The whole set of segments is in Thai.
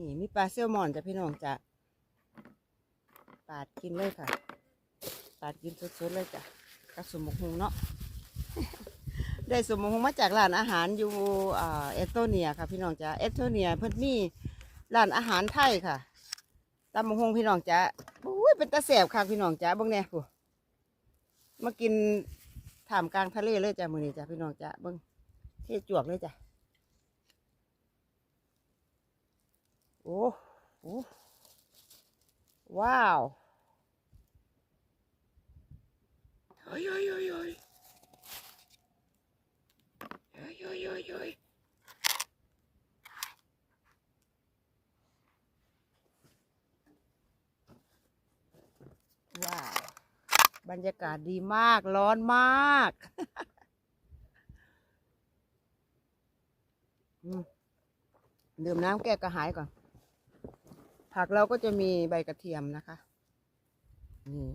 นี่มีปลาแซลมอนจ้ะพี่น้องจ้ะปาดกินเลยค่ะ ปาดกินสดๆเลยจ้ะกับสมมกฮงเนาะ ได้สมมกฮุงมาจากร้านอาหารอยู่เอสโตเนียค่ะพี่น้องจ้ะเอสโตเนียเพิ่นมีร้านอาหารไทยค่ะตำมกฮงพี่น้องจ้ะอุ้ยเป็นตาแสบค่ะพี่น้องจ้ะบิ่งแน่ผู้มากินถามกลางทะเลเลยจ้ะมือนี้จ้ะพี่น้องจ้ะเบิ่งเทจวกเลยจ้ะ โอ้โอ้ว้าวเฮ้ยเฮ้ยเฮ้ยเฮ้ยเฮ้ยเฮ้ยเฮ้ยเฮ้ยว้าวบรรยากาศดีมาก ร้อนมากดื่มน้ำแก้กระหายก่อน ผักเราก็จะมีใบกระเทียมนะคะนี่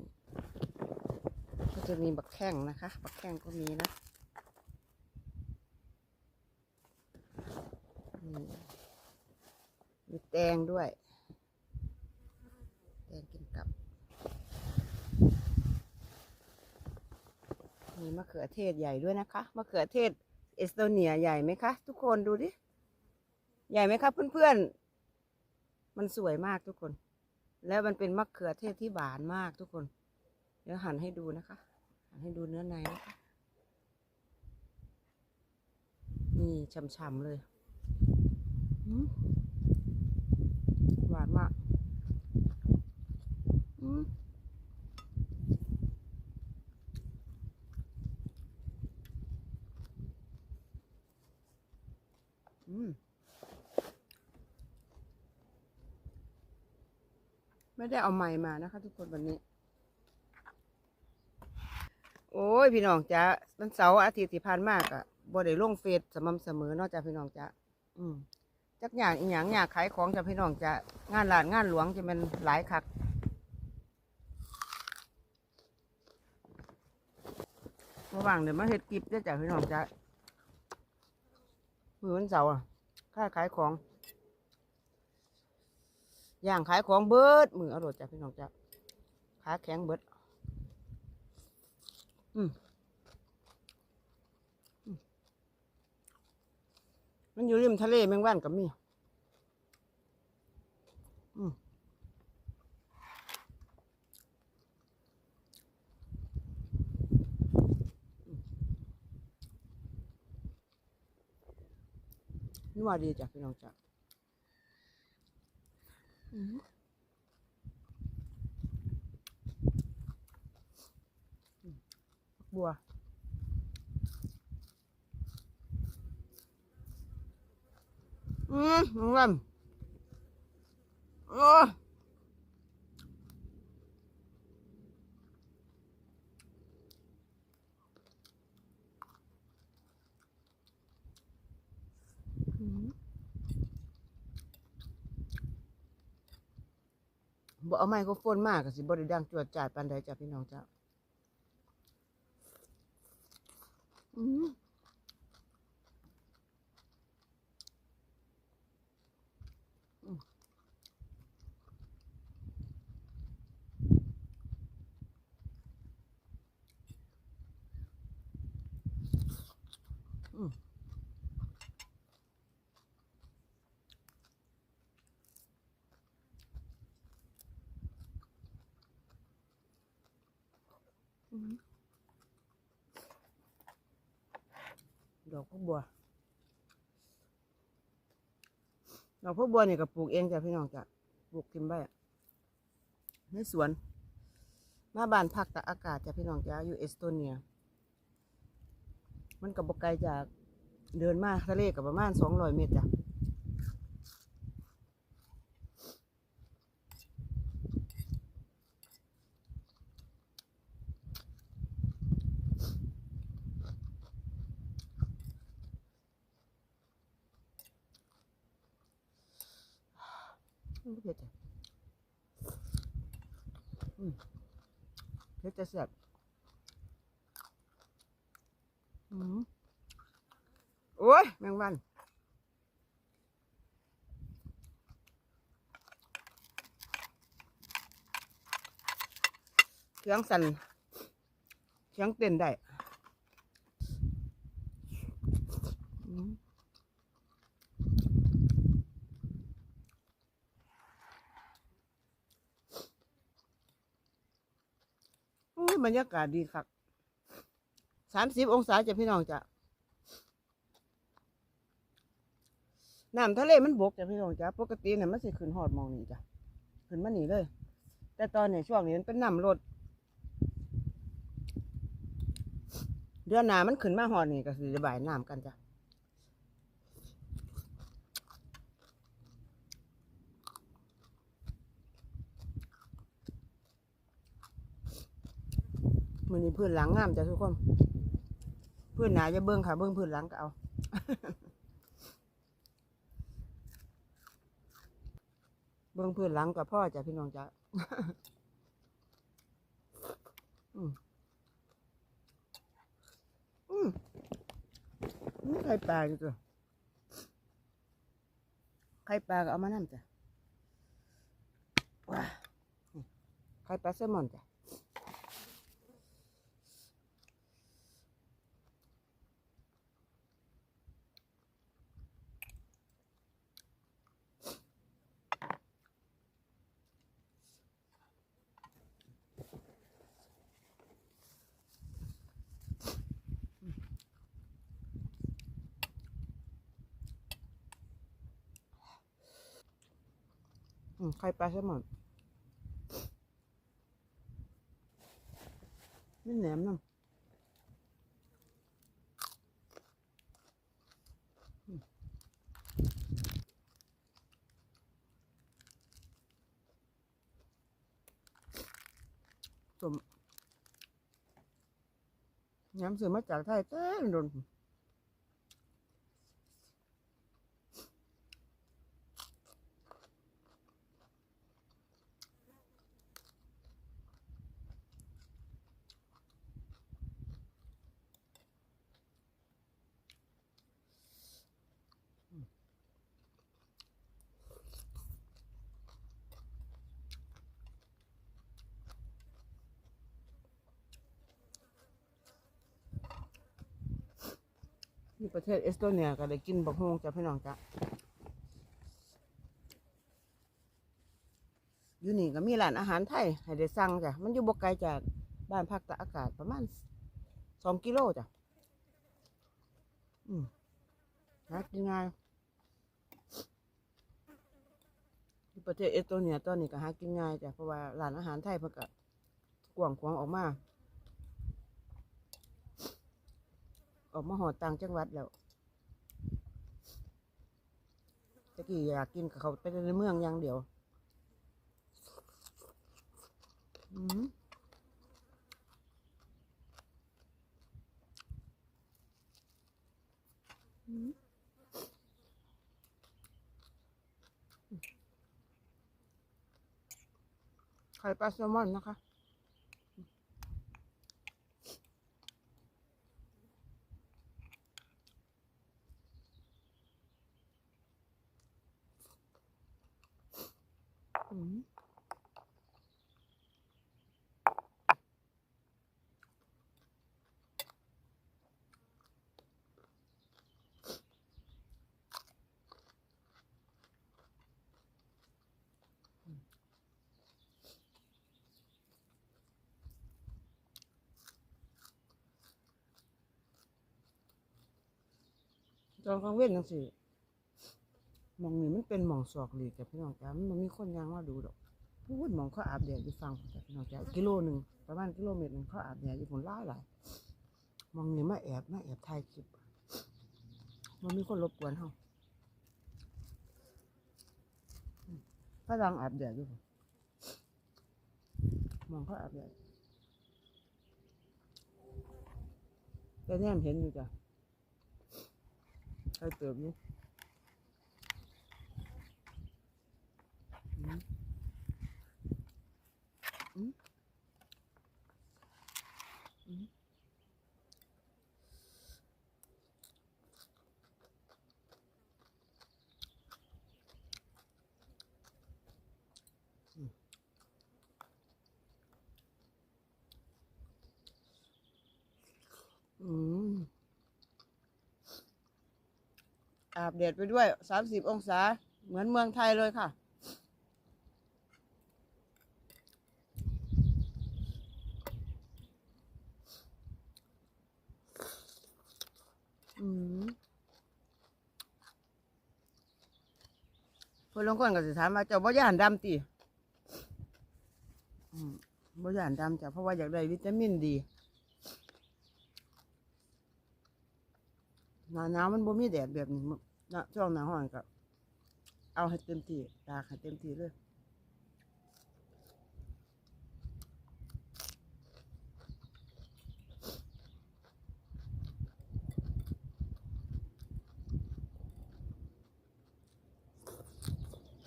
ก็จะมีบักแข้งนะคะบักแข้งก็มีนะนี่มีแตงด้วย แตงกินกับ มีมะเขือเทศใหญ่ด้วยนะคะ มะเขือเทศเอสโตเนียใหญ่ไหมคะ ทุกคนดูดิ ใหญ่ไหมครับเพื่อนๆ มันสวยมากทุกคน แล้วมันเป็นมะเขือเทศที่หวานมากทุกคน เดี๋ยวหั่นให้ดูนะคะ หั่นให้ดูเนื้อในนะคะ นี่ช่ำๆเลย หวานมากอืมอืม ไม่ได้เอาไม้มานะคะ ทุกคนวันนี้ โอ้ยพี่น้องจ้าวันเสาร์อาทิตย์ที่ผ่านมากอะบ่ได้ลงเฟซสม่ำเสมอนอกจากพี่น้องจ้าอืมจักอย่างอีหยังอยากขายของจากพี่น้องจ้างานหลานงานหลวงจะเป็นหลายคักระหว่างเดี๋ยวมาเฮ็ดกิฟต์ได้จากพี่น้องจ้ามือวันเสาร์อะค่าขายของ ย่างขายของเบิดมืออร่อยจ้ะพี่น้องจ้ะขาแข็งเบิดอืมมันอยู่ริมทะเลแมงวันกับมีอืมนัวดีจ้ะพี่น้องจ้ะ บัวอืมหวานโอ้ บ่เอาไมโครโฟนมากก็สิบ่ได้ดังจวดจาดปานใดจ้ะพี่น้องจ้ะอืม อกพวกบัวดอกพวกบัวเนี่ยก็ปลูกเองจ้ะพี่น้องจ้ะปลูกกินไว้อะในสวน มาบ้านพักตากอากาศจ้ะพี่น้องจ้ะอยู่เอสโตเนีย มันกับบกไกลจากเดินมาทะเลกับประมาณสองร้อยเมตรจ้ะ เผ็ดจ้ะเผ็ดจะแซ่บอืมโอ้ย แมงวันเสียงสั่นเสียงเต้นได้ บรรยากาศดีครับสามสิบองศาจ้ะพี่น้องจ้ะน้ำทะเลมันบกจ้ะพี่น้องจ้ะปกติเนี่ยมันสิขึ้นหอดมองนี่จ้ะขึ้นมาหนีเลย แต่ตอนนี้ช่วงนี้มันเป็นน้ำลดเดือนหน้ามันขึ้นมาหอดนี่ก็สิระบายน้ำกันจ้ะ มือนี้พื้นหลังงามจ้ะทุกคนพื้นหนาจะเบิ้งค่ะ เบิ้งพื้นหลังก็เอาเบิ้งพื้นหลังกับพ่อจ้ะพี่น้องจ้ะอืมอืมนี่ไข่ปลาอยู่ตัวไข่ปลาก็เอามานั่จ้ะว้าไข่ปลาแซลมอนจ้ะ ไข่ปลาแซลมอนนี่แหนมน้ำสมย้ำซื้อมาจากไทยแต่โดน ที่ประเทศเอสโตเนียก็ได้กินบักฮวงจ้ะพี่น้องจ้ะอยู่นี่ก็มีร้านอาหารไทยให้ได้สั่งจ้ะมันอยู่บกไกลจากบ้านพักตากอากาศประมาณสองกิโลจ้ะอืมหากินง่ายที่ประเทศเอสโตเนียตอนนี้ก็หากินง่ายจ้ะเพราะว่าร้านอาหารไทยเพิ่นก็กว้างขวางออกมา ออกมาหอดต่างจังหวัดแล้วตะกี้อยากกินกับเขาไปในเมืองอย่างเดียวอืมอืมไข่ปลาแซลมอนนะคะ อืมต อนกลางเว้นจังสิมองนี่มันเป็นหมองศอกหลีกแต่พี่น้องจ้ามันมีคนยางมาดูดอกพูดหมองเขาอาบแดดอยู่ฟังแต่พี่น้องจ้ากิโลหนึ่งประมาณกิโลเมตรหนึ่งเขาอาบแดดอยู่ผลหลายหลายมองนี่มาแอบมาแอบถ่ายคลิปมันมีคนรบกวนเขาอืมฝรั่งอาบแดดอยู่มองเขาอาบแดดแต่แนมเห็นอยู่จ้ะ ครเติมอยู่อืมอืมอืมอืม อาบแดดไปด้วยสามสิบองศา เหมือนเมืองไทยเลยค่ะ อืมพอลงก่อนก็สิถามว่าเจ้าบ่ย่านดำติอืมบ่ย่านดำจ้ะเพราะว่าอยากได้วิตามินดีหน้าหนาวมันบ่มีแดดแบบนี้ นะช่วงหน้าร้อนก็เอาให้เต็มที่ตากให้เต็มที่เลย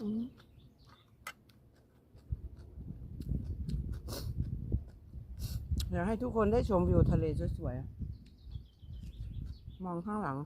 อืมอยากให้ทุกคนได้ชมวิวทะเลสวยๆอะมองข้างหลัง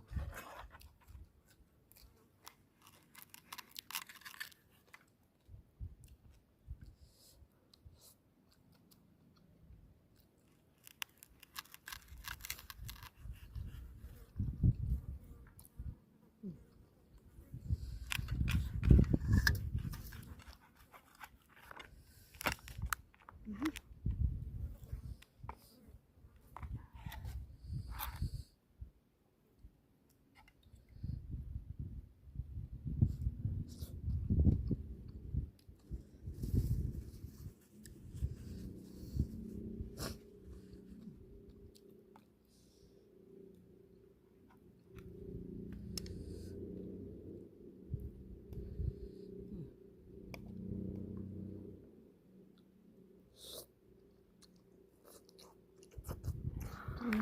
อื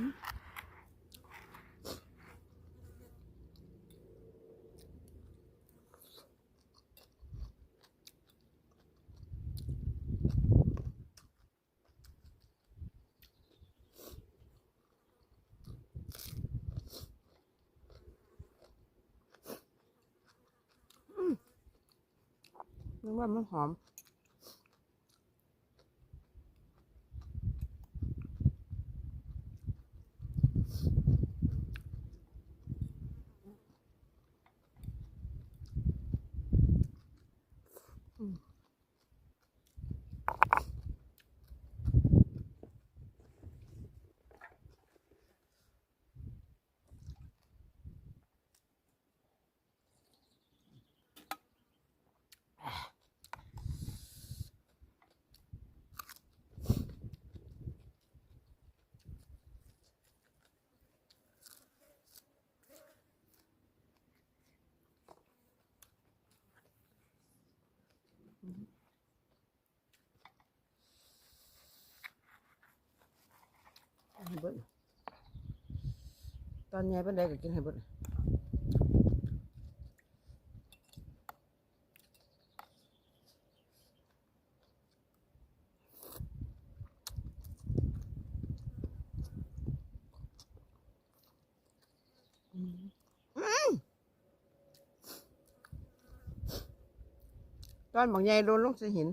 ม นึกว่ามันหอม ให้เบิดตอนใหญ่เป็นไดก็กินให้เบิดอืมอืมตอนบางใหญ่โดนลงส่หิน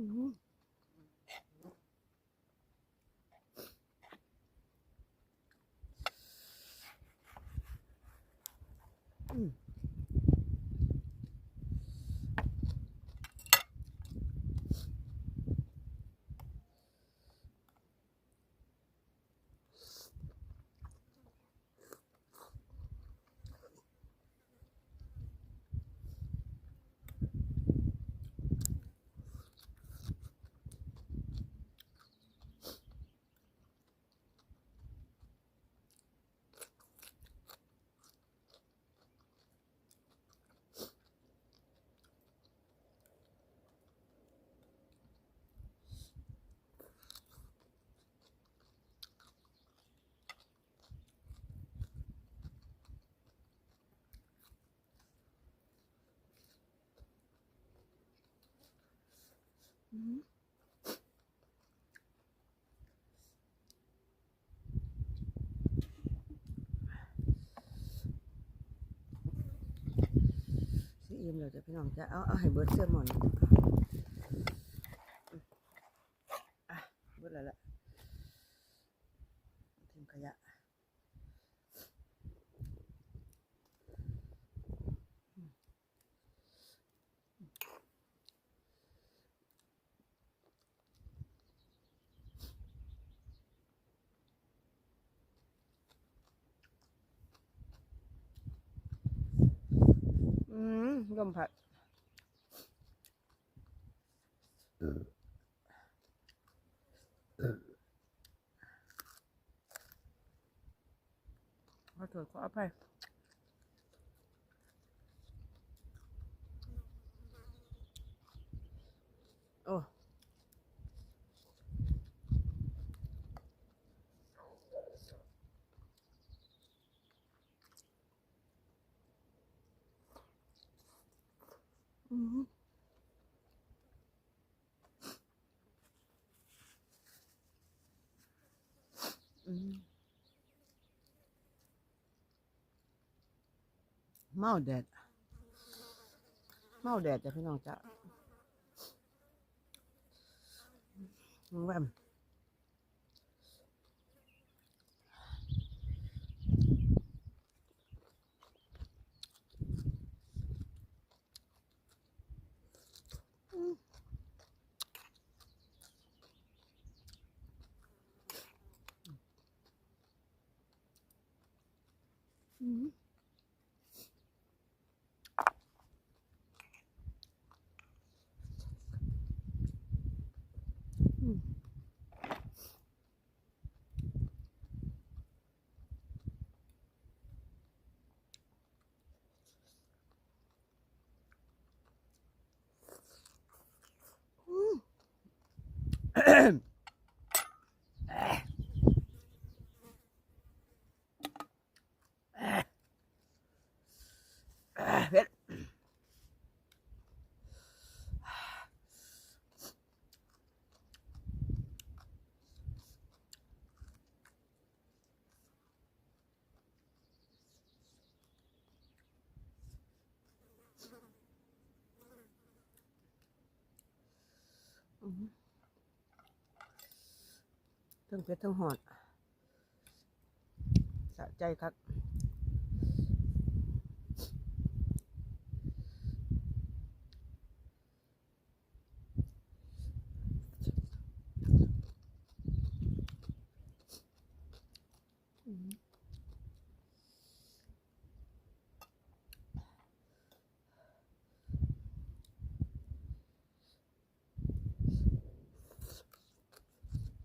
อื ซีอิ่มเราจะพี่น้องจะเอาเอาให้เบิร์ดเสื้อหมอน ลมพัดขอโทษขออภัยโอ้อืมอืม เมาแดด เมาแดดจ้ะพี่น้องจ้ะมึงว่าอืม อะเผ็ดอืม ทั้งเผ็ดทั้งหอดสะใจครับ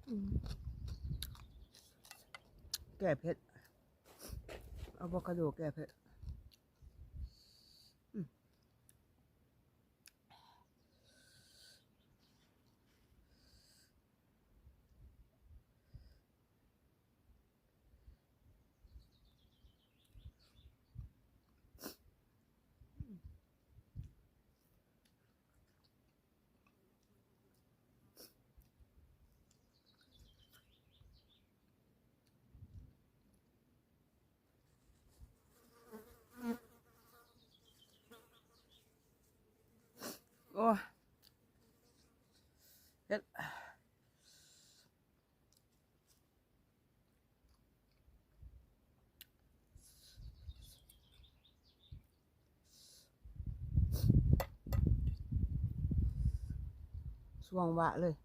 อืม แก้เผ็ดอะโวคาโดแก้เผ็ดอืมโอ้ย เผ็ดส